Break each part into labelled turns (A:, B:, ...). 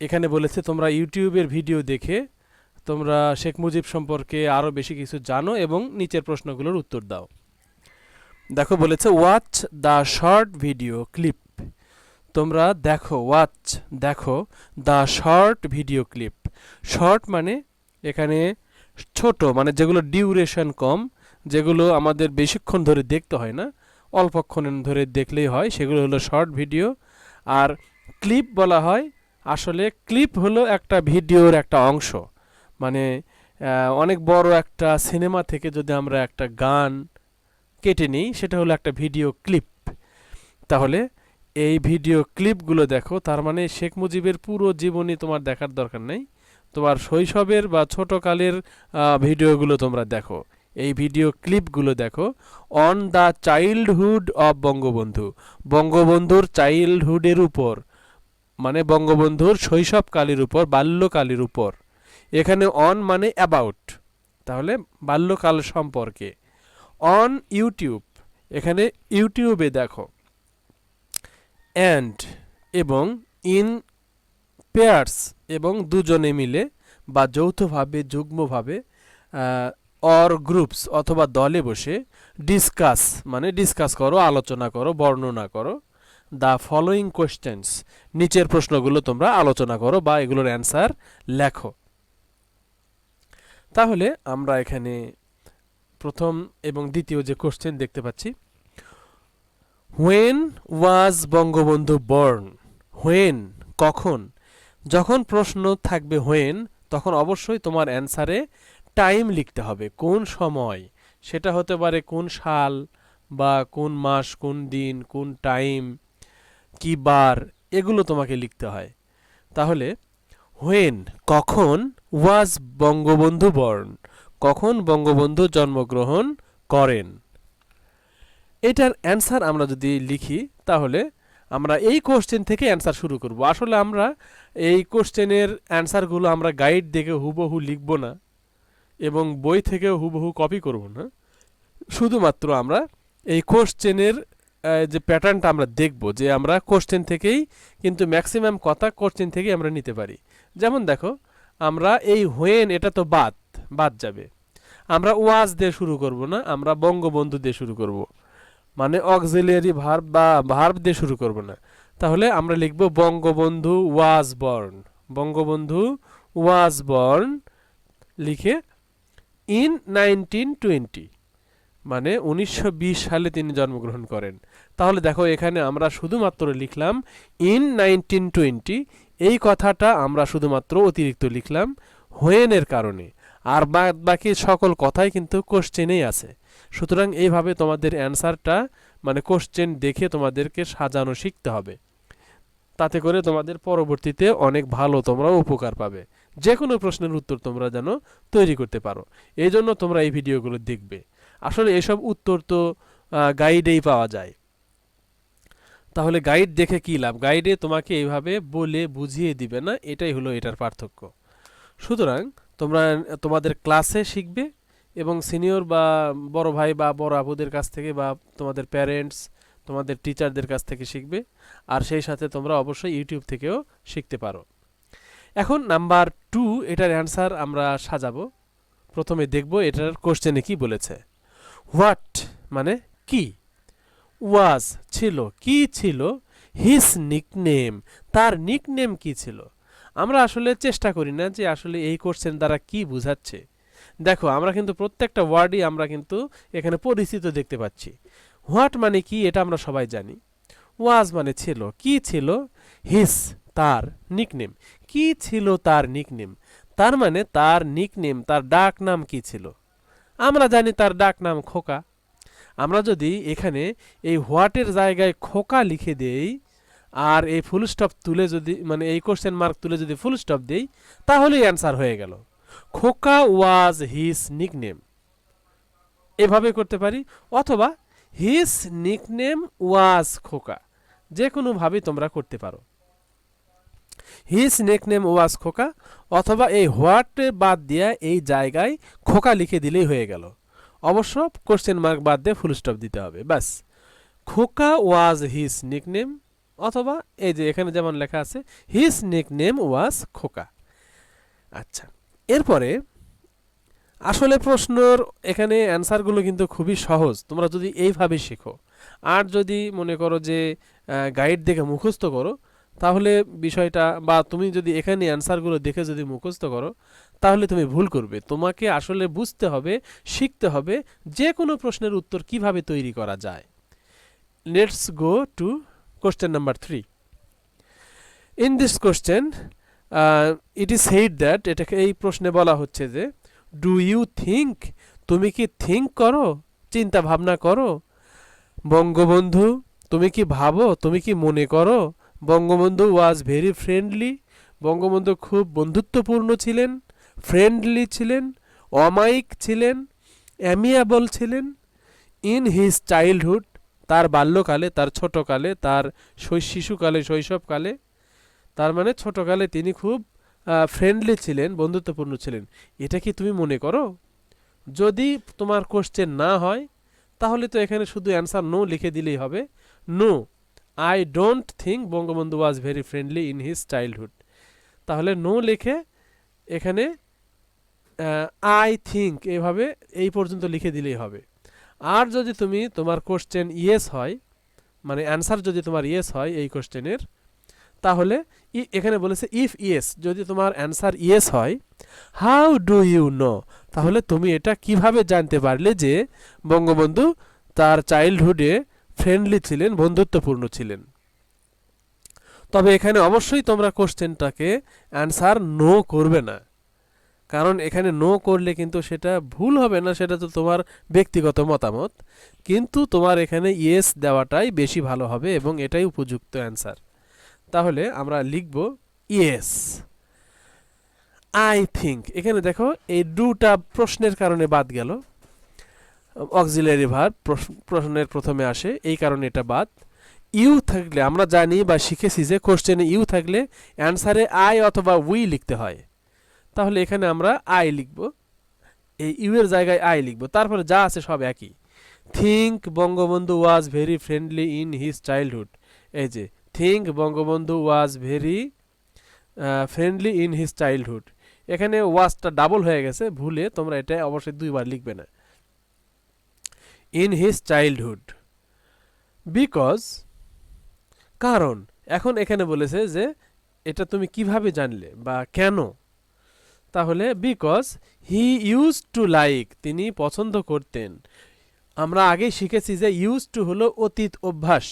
A: এখানে বলেছে, তোমরা ইউটিউবের ভিডিও দেখে তোমরা শেখ মুজিব সম্পর্কে আরও বেশি কিছু জানো এবং নিচের প্রশ্নগুলোর উত্তর দাও। দেখো, বলেছে watch the short video clip তোমরা দেখো ওয়াচ দেখো the short video clip short মানে এখানে ছোট মানে যেগুলো ডিউরেশন কম, যেগুলো আমাদের বেশিক্ষণ ধরে দেখতে হয় না, অল্পক্ষণ ধরে দেখলেই হয়, সেগুলো হলো শর্ট ভিডিও আর ক্লিপ বলা হয় আসলে ক্লিপ হলো একটা ভিডিওর একটা অংশ। মানে অনেক বড় একটা সিনেমা থেকে যদি আমরা একটা গান কেটে নিই, সেটা হলো একটা ভিডিও ক্লিপ। তাহলে এই ভিডিও ক্লিপগুলো দেখো, তার মানে শেখ মুজিবের পুরো জীবনী তোমার দেখার দরকার নেই। তোমার শৈশবের বা ছোটকালের ভিডিওগুলো তোমরা দেখো। এই ভিডিও ক্লিপগুলো দেখো। On the childhood of Bangabandhu বঙ্গবন্ধুর চাইল্ডহুডের উপর। মানে বঙ্গবন্ধুর শৈশবকালের উপর, বাল্যকালের উপর। এখানে অন মানে অ্যাবাউট তাহলে বাল্যকাল সম্পর্কে। অন ইউটিউব এখানে ইউটিউবে দেখো। অ্যান্ড এবং ইন পেয়ার্স এবং দুজনে মিলে বা যৌথভাবে, যুগ্মভাবে অর গ্রুপস অথবা দলে বসে ডিসকাস মানে ডিসকাস করো, আলোচনা করো, বর্ণনা করো। দ্য ফলোয়িং কোয়েশ্চেন্স নিচের প্রশ্নগুলো তোমরা আলোচনা করো বা এগুলোর অ্যান্সার লেখো। তাহলে আমরা এখানে প্রথম এবং দ্বিতীয় যে কোশ্চেন দেখতে পাচ্ছি। When was Bangabandhu born when কখন? যখন প্রশ্ন থাকবে হোয়েন তখন অবশ্যই তোমার অ্যান্সারে টাইম লিখতে হবে। কোন সময়? সেটা হতে পারে কোন সাল বা কোন মাস, কোন দিন, কোন টাইম কি বার এগুলো তোমাকে লিখতে হয়। তাহলে হোয়েন কখন ওয়াজ বঙ্গবন্ধু বর্ণ কখন বঙ্গবন্ধু জন্মগ্রহণ করেন। এটার অ্যান্সার আমরা যদি লিখি, তাহলে আমরা এই কোশ্চেন থেকে অ্যান্সার শুরু করব। আসলে আমরা এই কোশ্চেনের অ্যান্সারগুলো আমরা গাইড দেখে হুবহু লিখব না এবং বই থেকেও হুবহু কপি করব না। শুধুমাত্র আমরা এই কোশ্চেনের যে প্যাটার্নটা আমরা দেখব যে আমরা কোশ্চেন থেকেই কিন্তু ম্যাক্সিমাম কথা কোশ্চেন থেকেই আমরা নিতে পারি। যেমন দেখো, আমরা এই হোয়েন এটা তো বাদ বাদ যাবে। আমরা ওয়াজ দিয়ে শুরু করব না, আমরা বঙ্গবন্ধু দিয়ে শুরু করব। মানে অক্সিলিয়ারি ভার্ব বা ভার্ব দিয়ে শুরু করব না। তাহলে আমরা লিখব Bangabandhu was born Bangabandhu was born লিখে ইন নাইনটিন টোয়েন্টি মানে উনিশশো বিশ সালে তিনি জন্মগ্রহণ করেন। তাহলে দেখো, এখানে আমরা শুধুমাত্র লিখলাম ইন নাইনটিন টোয়েন্টি এই কথাটা আমরা শুধুমাত্র অতিরিক্ত লিখলাম হোয়েনের কারণে। আর বাদ বাকি সকল কথাই কিন্তু কোশ্চেনেই আছে। সুতরাং এইভাবে তোমাদের অ্যান্সারটা মানে কোশ্চেন দেখে তোমাদেরকে সাজানো শিখতে হবে। তাতে করে তোমাদের পরবর্তীতে অনেক ভালো তোমরা উপকার পাবে। যে কোনো প্রশ্নের উত্তর তোমরা যেন তৈরি করতে পারো। এই জন্য তোমরা এই ভিডিওগুলো দেখবে। আসলে এসব উত্তর তো গাইডেই পাওয়া যায়। তাহলে গাইড দেখে কী লাভ? গাইডে তোমাকে এইভাবে বলে বুঝিয়ে দিবে না, এটাই হলো এটার পার্থক্য। সুতরাং তোমরা, তোমাদের ক্লাসে শিখবে এবং সিনিয়র বা বড় ভাই বা বড় আপুদের কাছ থেকে বা তোমাদের প্যারেন্টস তোমাদের টিচারদের কাছ থেকে শিখবে, আর সেই সাথে তোমরা অবশ্যই ইউটিউব থেকেও শিখতে পারো। এখন নাম্বার টু এটার অ্যান্সার আমরা সাজাবো। প্রথমে দেখব এটার কোশ্চেনে কি বলেছে। হোয়াট মানে কি? ওয়াজ ছিল, কি ছিল? হিস নিকনেম তার নিকনেম কি ছিল? আমরা আসলে চেষ্টা করি না যে আসলে এই কোশ্চেন দ্বারা কি বুঝাচ্ছে। দেখো, আমরা কিন্তু প্রত্যেকটা ওয়ার্ডই আমরা কিন্তু এখানে পরিচিত দেখতে পাচ্ছি। হোয়াট মানে কি এটা আমরা সবাই জানি। ওয়াজ মানে ছিল, কি ছিল? হিস তার নিকনেম কি ছিল তার নিকনেম তার মানে তার নিকনেম তার ডাক নাম কি ছিল? আমরা জানি তার ডাক নাম খোকা। আমরা যদি এখানে এই হোয়াটের জায়গায় খোকা লিখে দেই, আর এই ফুল স্টপ তুলে যদি মানে এই কোশ্চেন মার্ক তুলে যদি ফুল স্টপ দেই, তাহলেই অ্যান্সার হয়ে গেল। খোকা ওয়াজ হিস নিকনেম এভাবে করতে পারি, অথবা হিস নিকনেম ওয়াজ খোকা। যে কোনোভাবেই তোমরা করতে পারো। হিস নিকনেম ওয়াজ খোকা, অথবা এই হোয়াট বাদ দিয়ে এই জায়গায় খোকা লিখে দিলেই হয়ে গেল। অবশ্য কোশ্চেন মার্ক বাদ দিয়ে ফুল স্টপ দিতে হবে, ব্যাস। খোকা ওয়াজ হিস নিকনেম অথবা এই যে এখানে যেমন লেখা আছে হিজ নিক নেম ওয়াজ খোকা। আচ্ছা এরপরে আসলে প্রশ্নর এখানে অ্যান্সারগুলো কিন্তু খুবই সহজ, তোমরা যদি এইভাবে শেখো। আর যদি মনে করো যে গাইড দেখে মুখস্থ করো তাহলে বিষয়টা বা তুমি যদি এখানে অ্যান্সারগুলো দেখে যদি মুখস্থ করো, তাহলে তুমি ভুল করবে। তোমাকে আসলে বুঝতে হবে, শিখতে হবে যে কোনো প্রশ্নের উত্তর কীভাবে তৈরি করা যায়। Let's go to question number three in this question it is said that এটাকে এই প্রশ্নে বলা হচ্ছে যে ডু ইউ থিঙ্ক তুমি কি থিঙ্ক করো? চিন্তা ভাবনা করো? বঙ্গবন্ধু, তুমি কি ভাবো? তুমি কি মনে করো? Bangabandhu was very friendly Bangabandhu খুব বন্ধুত্বপূর্ণ ছিলেন ফ্রেন্ডলি ছিলেন, অমায়িক ছিলেন অ্যামিয়াবল ছিলেন। ইন হিজ চাইল্ডহুড তার বাল্যকালে, তার ছোটকালে, তার শিশুকালে, শৈশবকালে, তার মানে ছোটকালে তিনি খুব ফ্রেন্ডলি ছিলেন, বন্ধুত্বপূর্ণ ছিলেন। এটা কি তুমি মনে করো? যদি তোমার কোশ্চেন না হয়, তাহলে তো এখানে শুধু অ্যান্সার নো লিখে দিলেই হবে। No I don't think Bangabandhu was very friendly in his childhood তাহলে নো লিখে এখানে আই থিঙ্ক এভাবে এই পর্যন্ত লিখে দিলেই হবে। আর যদি তুমি তোমার কোশ্চেন ইয়েস হয় মানে অ্যান্সার যদি তোমার ইয়েস হয় এই কোশ্চেনের তাহলে এখানে বলেছে ইফ ইয়েস যদি তোমার অ্যান্সার ইয়েস হয় হাউ ডু ইউ নো তাহলে তুমি এটা কীভাবে জানতে পারলে যে বঙ্গবন্ধু তার চাইল্ডহুডে ফ্রেন্ডলি ছিলেন, বন্ধুত্বপূর্ণ ছিলেন। তবে এখানে অবশ্যই তোমরা কোশ্চেনটাকে অ্যান্সার নো করবে না। কারণ এখানে নো করলে কিন্তু সেটা ভুল হবে না, সেটা তো তোমার ব্যক্তিগত মতামত। কিন্তু তোমার এখানে ইয়েস দেওয়াটাই বেশি ভালো হবে এবং এটাই উপযুক্ত অ্যান্সার। তাহলে আমরা লিখব ইয়েস আই থিঙ্ক এখানে দেখো, এই দুটা প্রশ্নের কারণে বাদ গেল। অক্সিলারি ভার প্রশ্নের প্রথমে আসে, এই কারণে এটা বাদ। ইউ থাকলে, আমরা জানি বা শিখেছি যে কোশ্চেনে ইউ থাকলে অ্যান্সারে আই অথবা উই লিখতে হয়। তাহলে এখানে আমরা আই লিখব। এই ইউ এর জায়গায় আই লিখব। তারপরে যা আছে সব একই। Think Bangabandhu was very friendly in his childhood. এই যে, think Bangabandhu was very friendly in his childhood. এখানে ওয়াজটা ডাবল হয়ে গেছে, ভুলে তোমরা এটা অবশ্যই দুইবার লিখবে না। ইন হিজ চাইল্ডহুড বিকজ কারণ, এখন এখানে বলেছে যে, এটা তুমি কীভাবে জানলে বা কেন? তাহলে because he use to like তিনি পছন্দ করতেন। আমরা আগেই শিখেছি যে ইউজ টু হলো অতীত অভ্যাস।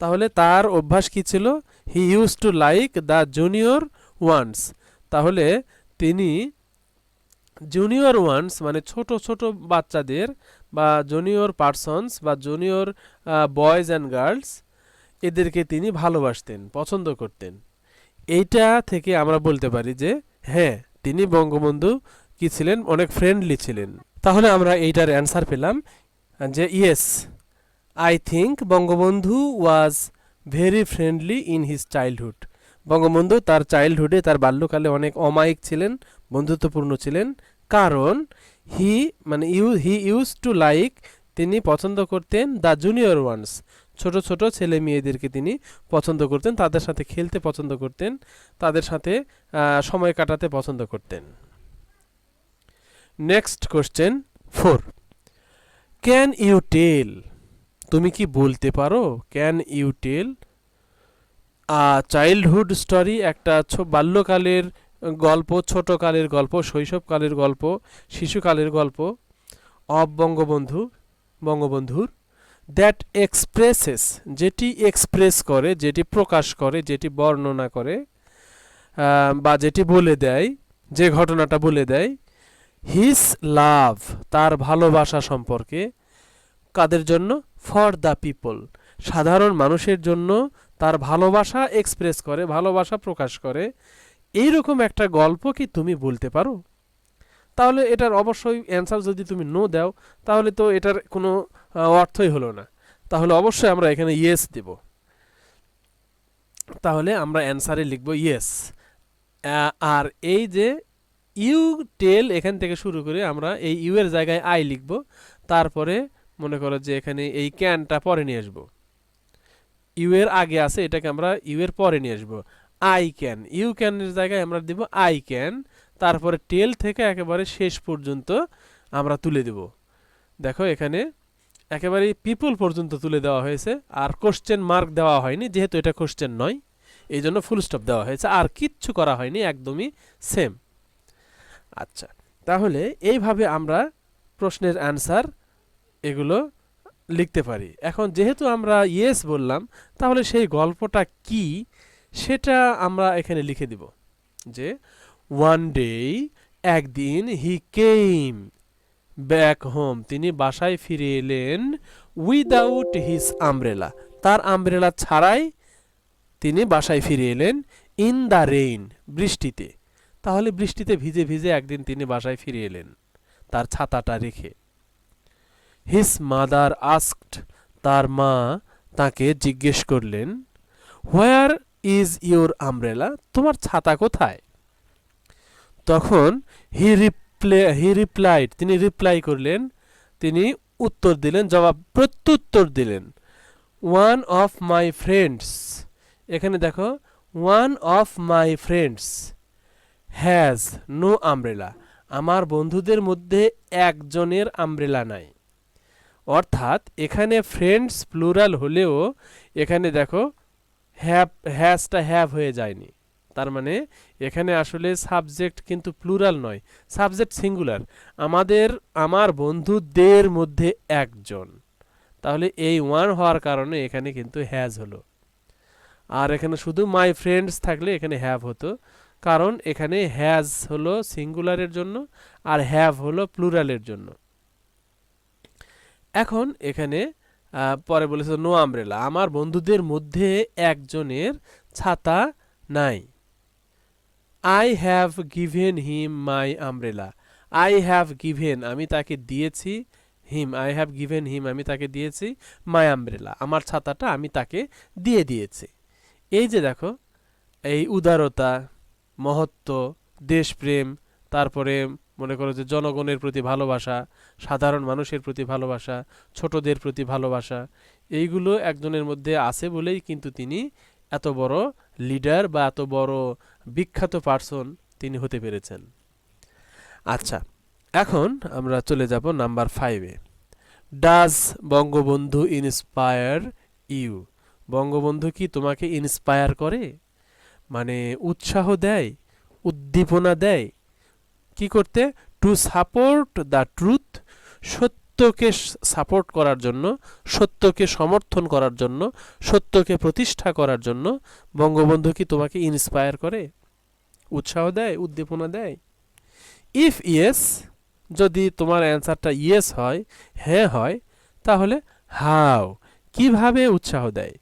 A: তাহলে তার অভ্যাস কি ছিল? He use to like the junior ones তাহলে, তিনি জুনিয়র ওয়ান্স মানে ছোট ছোট বাচ্চাদের বা জুনিয়র পার্সনস বা জুনিয়র বয়েজ অ্যান্ড গার্লস এদেরকে তিনি ভালোবাসতেন, পছন্দ করতেন। এইটা থেকে আমরা বলতে পারি যে হ্যাঁ তিনি বঙ্গবন্ধু কি ছিলেন? অনেক ফ্রেন্ডলি ছিলেন। তাহলে আমরা এইটার অ্যান্সার পেলাম যে yes I think Bangabandhu was very friendly in his childhood Bangabandhu তার চাইল্ডহুডে তার বাল্যকালে অনেক অমায়িক ছিলেন, বন্ধুত্বপূর্ণ ছিলেন। কারণ হি মানে you he use to like তিনি পছন্দ করতেন দ্য জুনিয়র ওয়ান্স ছোট ছোট ছেলে মেয়েদেরকে তিনি পছন্দ করতেন, তাদের সাথে খেলতে পছন্দ করতেন, তাদের সাথে সময় কাটাতে পছন্দ করতেন। Next question four can you tell তুমি কি বলতে পারো? Can you tell childhood story একটা বাল্যকালের গল্প, ছোটকালের গল্প, শৈশবকালের গল্প, শিশুকালের গল্প, অব বঙ্গবন্ধু, বঙ্গবন্ধুর দ্যাট এক্সপ্রেসেস যেটি এক্সপ্রেস করে, যেটি প্রকাশ করে, যেটি বর্ণনা করে বা যেটি বলে দেয়, যে ঘটনাটা বলে দেয় হিস লাভ তার ভালোবাসা সম্পর্কে, কাদের জন্য? ফর দ্য পিপল সাধারণ মানুষের জন্য তার ভালোবাসা এক্সপ্রেস করে, ভালোবাসা প্রকাশ করে এইরকম একটা গল্প কি তুমি বলতে পারো? তাহলে এটার অবশ্যই অ্যান্সার যদি তুমি নো দাও, তাহলে তো এটার কোনো অর্থই হলো না। তাহলে অবশ্যই আমরা এখানে ইয়েস দেব। তাহলে আমরা অ্যান্সারে লিখব ইয়েস আর এই যে ইউ টেল এখান থেকে শুরু করে আমরা এই ইউ এর জায়গায় আই লিখব। তারপরে মনে করো যে এখানে এই ক্যানটা পরে নিয়ে আসব। ইউ এর আগে আছে, এটাকে আমরা ইউ এর পরে নিয়ে আসব। আই ক্যান ইউ ক্যানের জায়গায় আমরা দিব আই ক্যান তারপরে টেল থেকে একেবারে শেষ পর্যন্ত আমরা তুলে দেব। দেখো এখানে একেবারে পিপল পর্যন্ত তুলে দেওয়া হয়েছে। আর কোশ্চেন মার্ক দেওয়া হয়নি, যেহেতু এটা কোশ্চেন নয়। এই জন্য ফুল স্টপ দেওয়া হয়েছে। আর কিচ্ছু করা হয়নি, একদমই সেম আচ্ছা তাহলে এইভাবে আমরা প্রশ্নের অ্যান্সার এগুলো লিখতে পারি। এখন যেহেতু আমরা ইয়েস বললাম, তাহলে সেই গল্পটা কি? সেটা আমরা এখানে লিখে দিব যে ওয়ান ডে একদিন হি কেম ব্যাক হোম তিনি বাসায় ফিরে এলেন উইদাউট হিজ আমব্রেলা তার আমব্রেলা ছাড়াই তিনি বাসায় ফিরে এলেন ইন দ্য রেইন বৃষ্টিতে। তাহলে বৃষ্টিতে ভিজে ভিজে একদিন তিনি বাসায় ফিরে এলেন, তার ছাতাটা রেখে। হিস মাদার আস্কড তার মা তাকে জিজ্ঞেস করলেন হোয়ার ইজ ইউর আমব্রেলা, তোমার ছাতা কোথায়? তখন হি রিপ্লে, হি রিপ্লাইড, তিনি রিপ্লাই করলেন, তিনি উত্তর দিলেন, জবাব, প্রত্যুত্তর দিলেন। ওয়ান অফ মাই ফ্রেন্ডস, এখানে দেখো, one of my friends has no umbrella, আমার বন্ধুদের মধ্যে একজনের আমব্রেলা নাই। অর্থাৎ, এখানে ফ্রেন্ডস, প্লুরাল হলেও, এখানে দেখো হ্যাভ হ্যাজটা হ্যাভ হয়ে যায়নি। তার মানে এখানে আসলে সাবজেক্ট কিন্তু প্লুরাল নয়, সাবজেক্ট সিঙ্গুলার। আমাদের, আমার বন্ধুদের মধ্যে একজন। তাহলে এই ওয়ান হওয়ার কারণে এখানে কিন্তু হ্যাজ হলো। আর এখানে শুধু মাই ফ্রেন্ডস থাকলে এখানে হ্যাভ হতো। কারণ এখানে হ্যাজ হলো সিঙ্গুলারের জন্য আর হ্যাভ হলো প্লুরালের জন্য। এখন এখানে পরে বলেছে, নো আমব্রেলা, আমার বন্ধুদের মধ্যে একজনের ছাতা নাই। I have given him my umbrella I have given আমি তাকে দিয়েছি him I have given him আমি তাকে দিয়েছি মাই আমব্রেলা আমার ছাতাটা আমি তাকে দিয়ে দিয়েছি। এই যে দেখো, এই উদারতা, মহত্ব, দেশপ্রেম, তারপরে মনে করো যে জনগণের প্রতি ভালোবাসা, সাধারণ মানুষের প্রতি ভালোবাসা, ছোটদের প্রতি ভালোবাসা, এইগুলো একজনের মধ্যে আছে বলেই কিন্তু তিনি এত বড় লিডার বা এত বড় বিখ্যাত পার্সন তিনি হতে পেরেছেন। আচ্ছা এখন আমরা চলে যাব নাম্বার ফাইভে does Bangabandhu inspire you Bangabandhu কি তোমাকে ইন্সপায়ার করে? মানে উৎসাহ দেয়? উদ্দীপনা দেয়? কি করতে? টু সাপোর্ট দ্য ট্রুথ সত্যকে সাপোর্ট করার জন্য, সত্যকে সমর্থন করার জন্য, সত্যকে প্রতিষ্ঠা করার জন্য, বঙ্গবন্ধু কি তোমাকে ইন্সপায়ার করে? উৎসাহ দেয়? উদ্দীপনা দেয়? ইফ ইয়েস যদি তোমার অ্যান্সারটা ইয়েস হয় হ্যাঁ হয়, তাহলে হাও কীভাবে উৎসাহ দেয়?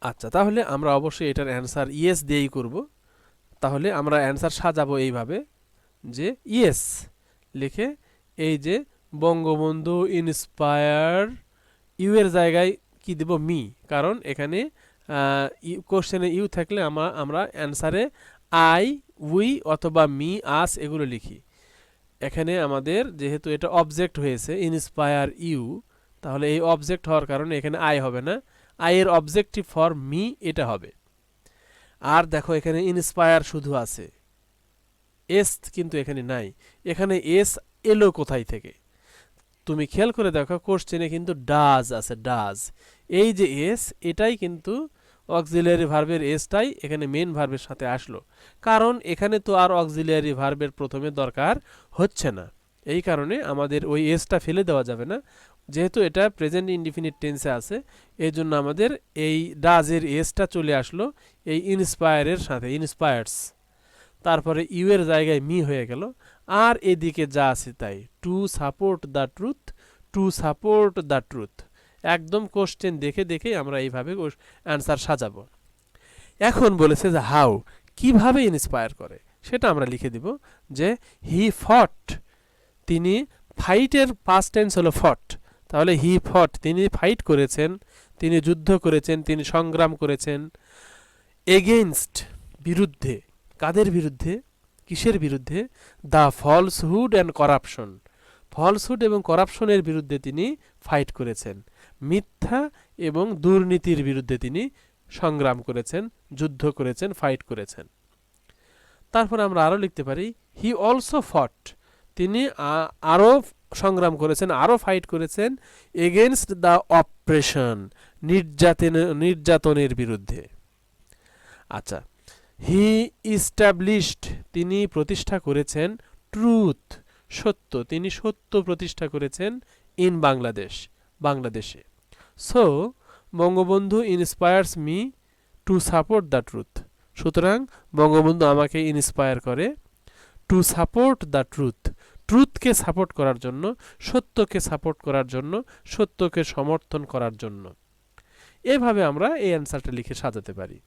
A: আচ্ছা তাহলে আমরা অবশ্যই এটার অ্যান্সার ইয়েস দিয়েই করব। তাহলে আমরা অ্যান্সার সাজাবো এইভাবে যে ইয়েস লিখে এই যে বঙ্গবন্ধু ইন্সপায়ার ইউ এর জায়গায় কি দেব মি কারণ এখানে কোশ্চেনে ইউ থাকলে আমরা আমরা অ্যান্সারে আই উই অথবা মি আস এগুলো লিখি। এখানে আমাদের যেহেতু এটা অবজেক্ট হয়েছে ইন্সপায়ার ইউ তাহলে এই অবজেক্ট হওয়ার কারণে এখানে আই হবে না। আই এর অবজেক্টিভ ফর মি এটা হবে। আর দেখো এখানে ইন্সপায়ার শুধু আছে। এস কিন্তু এখানে নাই। এখানে এস এলো কোথায় থেকে? তুমি খেয়াল করে দেখো কোশ্চেনে কিন্তু ডাজ আছে ডাজ এই যে এস এটাই কিন্তু অক্সিলিয়ারি ভার্বের এসটাই এখানে মেন ভার্বের সাথে আসলো। কারণ এখানে তো আর অক্সিলিয়ারি ভার্বের প্রথমে দরকার হচ্ছে না। এই কারণে আমাদের ওই এসটা ফেলে দেওয়া যাবে না। যেহেতু এটা প্রেজেন্ট ইনডিফিনিট টেন্সে আছে এই জন্য আমাদের এই ডাজের এসটা চলে আসলো এই ইন্সপায়ারের সাথে ইন্সপায়ার্স তারপরে ইউ এর জায়গায় মি হয়ে গেল, আর এদিকে যা আছে তাই to support the truth to support the truth একদম কোশ্চেন দেখে দেখে আমরা এইভাবে অ্যান্সার সাজাবো। এখন বলেছে যে হাউ কীভাবে ইন্সপায়ার করে? সেটা আমরা লিখে দিব যে হি ফট তিনি ফাইটের পাস্ট টেন্স হলো ফট তাহলে হি ফট, তিনি ফাইট করেছেন, তিনি যুদ্ধ করেছেন, তিনি সংগ্রাম করেছেন। এগেইনস্ট বিরুদ্ধে, কাদের বিরুদ্ধে? কিসের বিরুদ্ধে? The falsehood and corruption falsehood এবং করাপশনের বিরুদ্ধে তিনি ফাইট করেছেন। মিথ্যা এবং দুর্নীতির বিরুদ্ধে তিনি সংগ্রাম করেছেন, যুদ্ধ করেছেন ফাইট করেছেন। তারপর আমরা আরও লিখতে পারি হি অলসো ফট তিনি আরও সংগ্রাম করেছেন, আরও ফাইট করেছেন এগেনস্ট দ্য অপারেশন নির্যাতন, নির্যাতনের বিরুদ্ধে। আচ্ছা হি ইস্টাবলিশড তিনি প্রতিষ্ঠা করেছেন ট্রুথ সত্য, তিনি সত্য প্রতিষ্ঠা করেছেন ইন বাংলাদেশ, বাংলাদেশে। So Bangabandhu inspires me to support the truth সুতরাং বঙ্গবন্ধু আমাকে ইন্সপায়ার করে টু সাপোর্ট দ্য ট্রুথ ট্রুথকে সাপোর্ট করার জন্য, সত্যকে সাপোর্ট করার জন্য, সত্যকে সমর্থন করার জন্য। এভাবে আমরা এই অ্যান্সারটা লিখে সাজাতে পারি।